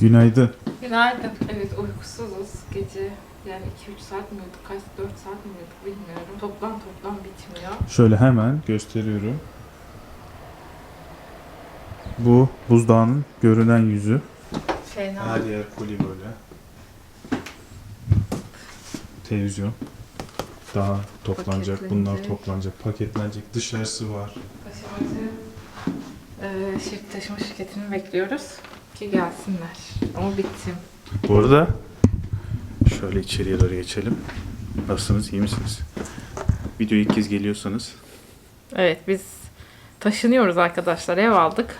Günaydın. Günaydın. Evet uykusuzuz gece. Yani 2-3 saat mi uyuduk, kaç 4 saat mi uyuduk bilmiyorum. Toplam toplam bitmiyor. Şöyle hemen gösteriyorum. Bu buzdağının görünen yüzü. Fena. Her yer koli böyle. Televizyon. Daha toplanacak, bunlar Paketlenecek. toplanacak, paketlenecek. Dışarısı var. Taşımacı eee şirket taşıma şirketini bekliyoruz ki gelsinler. Ama bitti. Bu arada şöyle içeriye doğru geçelim. Nasılsınız, iyi misiniz? Video ilk kez geliyorsanız Evet biz taşınıyoruz arkadaşlar. Ev aldık.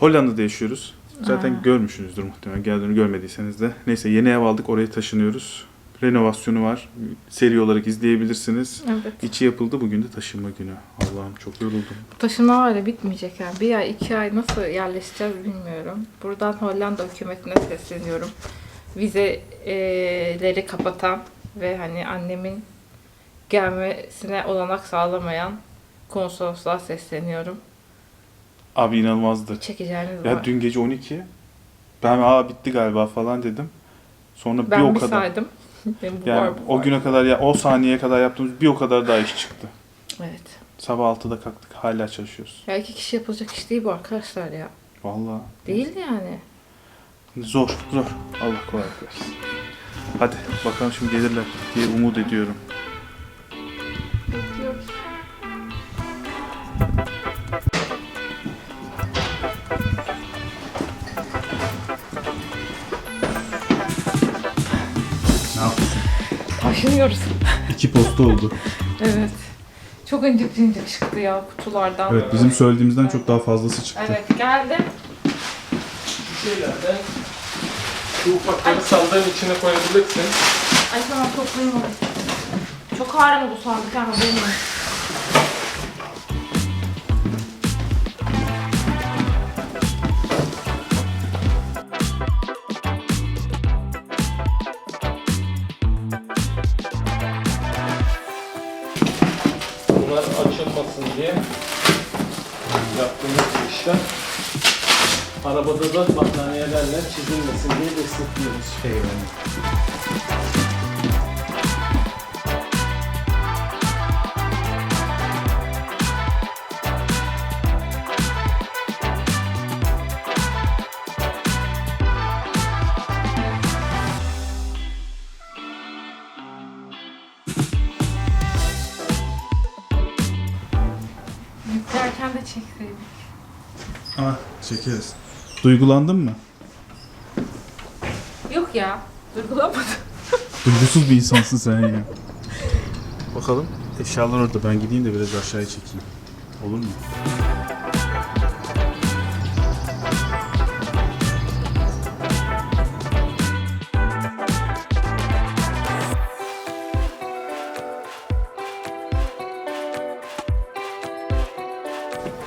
Hollanda'da yaşıyoruz. Zaten Aa. görmüşsünüzdür muhtemelen. Geldiğini görmediyseniz de. Neyse yeni ev aldık. Oraya taşınıyoruz. Renovasyonu var. Seri olarak izleyebilirsiniz. Evet. İçi yapıldı. Bugün de taşınma günü. Allah'ım çok yoruldum. Taşınma var ya bitmeyecek yani. Bir ay, iki ay nasıl yerleşeceğiz bilmiyorum. Buradan Hollanda hükümetine sesleniyorum. Vizeleri kapatan ve hani annemin gelmesine olanak sağlamayan konsolosluğa sesleniyorum. Abi inanılmazdı. Çekeceğiniz Ya var. dün gece 12. Ben aa bitti galiba falan dedim. Sonra ben bir o bir kadar. saydım. Benim bu Yani var, bu o var. güne kadar ya o saniyeye kadar yaptığımız bir o kadar daha iş çıktı. Evet. Sabah 6'da kalktık. Hala çalışıyoruz. Ya iki kişi yapılacak iş değil bu arkadaşlar ya. Vallahi. Değil yani. Zor, zor. Allah kolaylık versin. Hadi bakalım şimdi gelirler diye umut ediyorum. Bekliyoruz. Taşınıyoruz. İki posta oldu. Evet. Çok incik incik çıktı ya kutulardan. Evet bizim söylediğimizden çok daha fazlası çıktı. Evet geldim. şeylerden bu ufakları sandığın içine koyabilirsin. Ay tamam toplayayım onu. Çok ağır ama bu sandık ama benim. Bunlar açılmasın diye yaptığımız işlem. Arabada da battaniyelerle çizilmesin diye destekliyoruz. Yüklerken Ah çekeriz. Duygulandın mı? Yok ya. Duygulamadım. Duygusuz bir insansın sen ya. Bakalım. Eşyalar orada. Ben gideyim de biraz aşağıya çekeyim. Olur mu?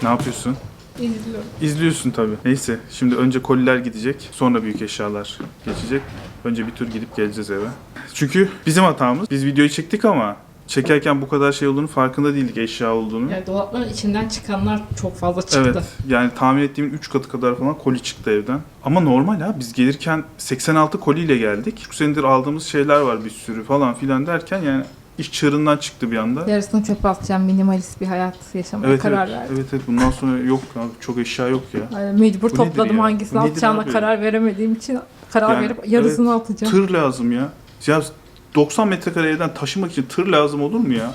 Ne yapıyorsun? İzliyorum. İzliyorsun tabii. Neyse şimdi önce koliler gidecek sonra büyük eşyalar geçecek. Önce bir tur gidip geleceğiz eve. Çünkü bizim hatamız. Biz videoyu çektik ama çekerken bu kadar şey olduğunu farkında değildik eşya olduğunu. Yani dolapların içinden çıkanlar çok fazla çıktı. Evet yani tahmin ettiğimin 3 katı kadar falan koli çıktı evden. Ama normal ha biz gelirken 86 koliyle geldik. 3 senedir aldığımız şeyler var bir sürü falan filan derken yani iş çığırından çıktı bir anda. Yarısını çöpe atacağım. Minimalist bir hayat yaşamaya Evet karar evet, verdim. evet evet bundan sonra yok abi, çok eşya yok ya. Yani mecbur Bu nedir topladım ya? hangisini nedir atacağına abi? karar veremediğim için karar Yani, verip yarısını atacağım. Tır lazım ya. Ya 90 metrekare evden taşımak için tır lazım olur mu ya?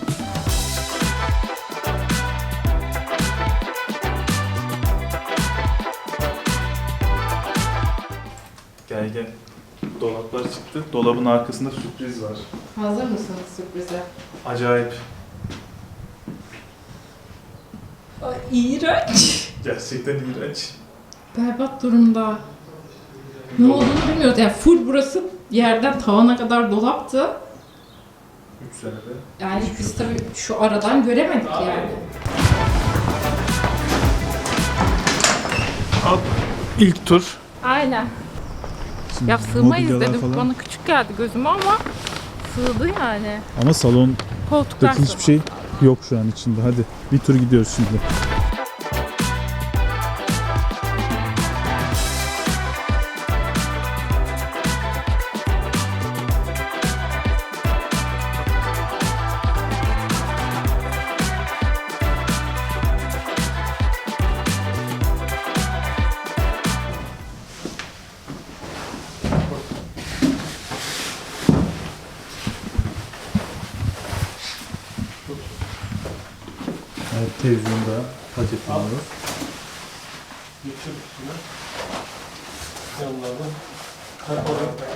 Dolaplar çıktı. Dolabın arkasında sürpriz var. Hazır mısınız sürprize? Acayip. Ay, iğrenç. Gerçekten iğrenç. Berbat durumda. Ne olduğunu bilmiyoruz. Yani full burası yerden tavana kadar dolaptı. 3 senede. Yani biz tabii şu aradan göremedik yani. Al. İlk tur. Aynen. Ya sığmayız dedim. Bana küçük geldi gözüme ama sığdı yani. Ama salondaki Koltuklar hiçbir sığmadı. şey yok şu an içinde. Hadi bir tur gidiyoruz şimdi. Televizyonda paketliyoruz. Geçir üstüne. Yanlardan. Tak oraya.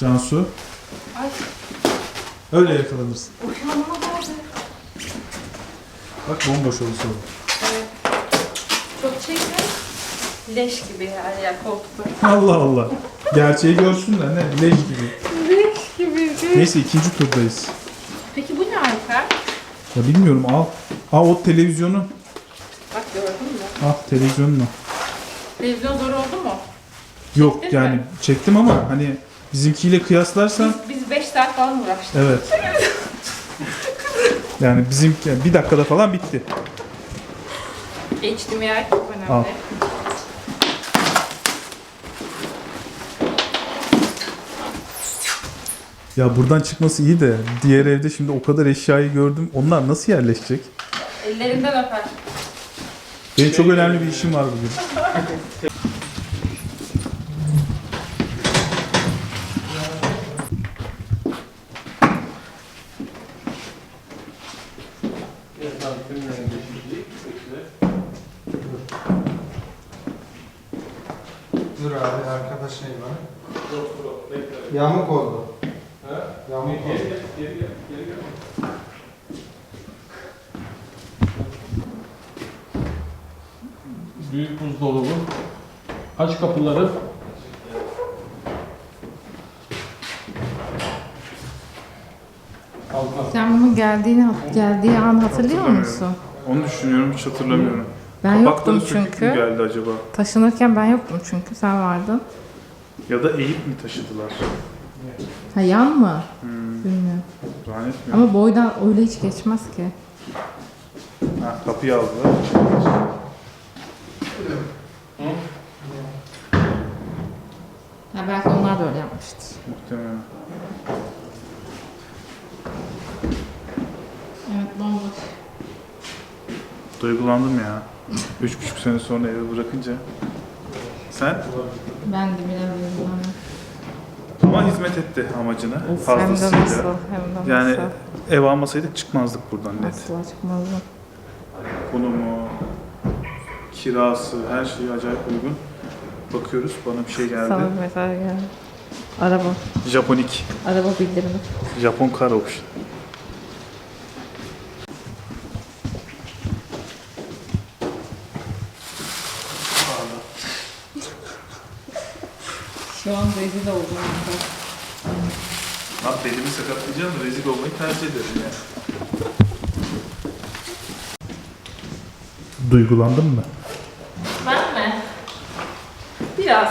Cansu. Ay Öyle yakalanırsın. uyanma vardı. Bak bomboş oldu sonra. Evet. Çok çekme. Leş gibi her yer koltuklar. Allah Allah. Gerçeği görsünler ne? Leş gibi. Leş gibi. Neyse ikinci turdayız. Peki bu ne Alper? Ya bilmiyorum al. Al o televizyonu. Bak gördün mü? Al televizyonunu. Televizyon zor oldu mu? Yok Çektin yani mi? çektim ama hani bizimkiyle kıyaslarsan Biz 5 saat falan uğraştık. evet. Yani bizim bir dakikada falan bitti. HDMI çok önemli. Al. Ya buradan çıkması iyi de diğer evde şimdi o kadar eşyayı gördüm. Onlar nasıl yerleşecek? Ellerinden öper. Benim çok önemli bir işim var bugün. Dur abi arkada şey var. Yok yok. Bekle. Yamuk oldu. Ha? Yamuk Geri oldu. gel. Geri gel. Geri gel. Büyük buzdolabı. Aç kapıları. Sen bunun geldiğini geldiği an hatırlıyor musun? Onu düşünüyorum hiç hatırlamıyorum. Ben Kapakları yoktum sökük mü çünkü. geldi acaba? Taşınırken ben yoktum çünkü sen vardın. Ya da eğip mi taşıdılar? Ha yan mı? Hmm, Bilmiyorum. zannetmiyorum. Ama boydan öyle hiç geçmez ki. Ha, kapıyı aldılar. Ha belki onlar da öyle yapmıştır. Muhtemelen. Evet bomboş. Duygulandım ya. Üç buçuk sene sonra evi bırakınca. Sen? Ben de bilemiyorum. Ama hizmet etti amacına. Hem de fazlasıyla. nasıl, hem de Yani nasıl. ev almasaydık çıkmazdık buradan net. Asla çıkmazdı. Konumu, kirası, her şeyi acayip uygun. Bakıyoruz bana bir şey geldi. Sana bir mesaj geldi. Araba. Japonik. Araba bildirimi. Japon kar option. Şu an rezil oldum. Lan belimi sakatlayacağım da rezil olmayı tercih ederim yani. Duygulandın mı? Ben mi? Biraz.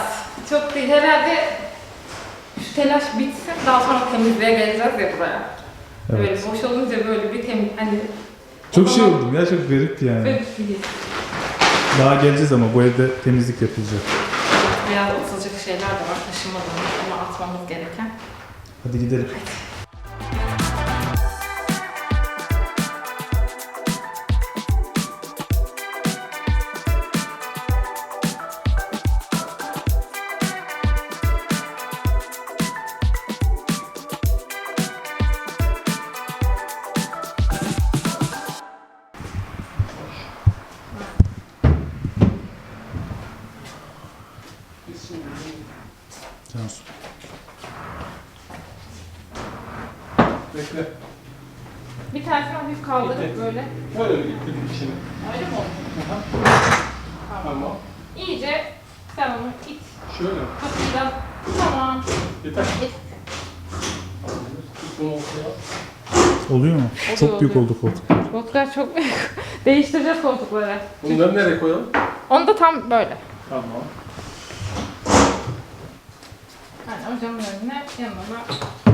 Çok değil. Herhalde şu telaş bitsin. Daha sonra temizliğe geleceğiz ya buraya. Böyle boş olunca böyle bir temiz... Hani Çok şey oldum ya çok garipti yani. Böyle bir. Daha geleceğiz ama bu evde temizlik yapılacak. Biraz atılacak şeyler de var taşımadığımız ama atmamız gereken. Hadi gidelim. Cansu. Kaldırıp böyle. Böyle gittik içine. Öyle mi oldu? Tamam. Tamam. İyice sen onu it. Şöyle. Kapıdan. Tamam. Yeter. Ortaya. Oluyor mu? Oluyor, çok büyük oluyor. oldu koltuk. Koltuklar çok büyük. Değiştireceğiz koltukları. Bunları nereye koyalım? Onu da tam böyle. Tamam. Yani hocamın önüne yanına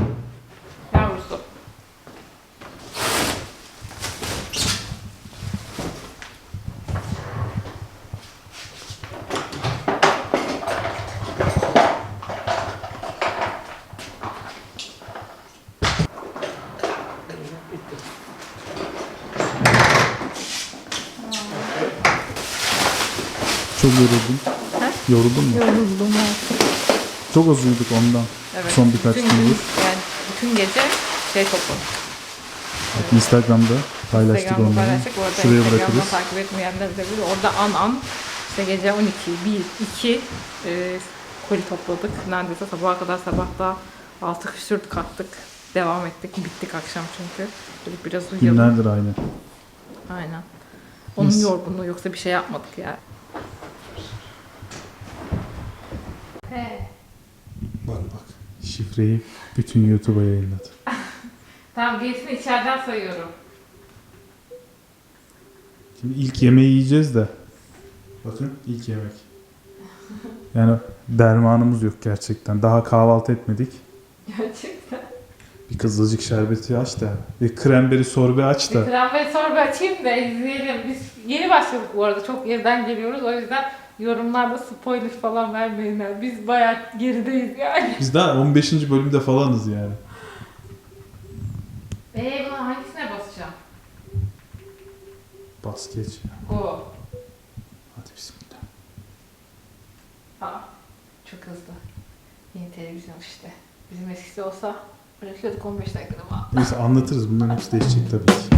Çok yoruldum. He? Yoruldun mu? Yoruldum. Çok az uyuduk ondan. Evet. Son birkaç bütün gündür. gün, yani bütün gece şey topladım. Bak Instagram'da paylaştık Instagram'da onları. paylaştık. Bu arada Şuraya Instagram'da bırakırız. takip etmeyenler de bilir. Orada an an işte gece 12, 1, 2 e, koli topladık. Neredeyse sabaha kadar sabahta altı küsür kattık. Devam ettik. Bittik akşam çünkü. Dedik biraz uyuyalım. Günlerdir aynı. Aynen. Onun Biz- yorgunluğu yoksa bir şey yapmadık yani. He. Bak bak. Şifreyi bütün YouTube'a yayınladı. Tamam gerisini içeriden sayıyorum. Şimdi ilk yemeği yiyeceğiz de. Bakın ilk yemek. Yani dermanımız yok gerçekten. Daha kahvaltı etmedik. Gerçekten. Bir kızılcık şerbeti aç da. Bir kremberi sorbe aç Bir da. tramvay sorgu açayım da izleyelim. Biz yeni başladık bu arada. Çok geriden geliyoruz. O yüzden yorumlarda spoiler falan vermeyinler. Biz bayağı gerideyiz yani. Biz daha 15. bölümde falanız yani. Eee buna hangisine basacağım? Bas geç. Go. Hadi bismillah. Aa, çok hızlı. Yeni televizyon işte. Bizim eskisi olsa bırakıyorduk 15 dakikada. Neyse anlatırız. Bunların hepsi değişecek tabii ki.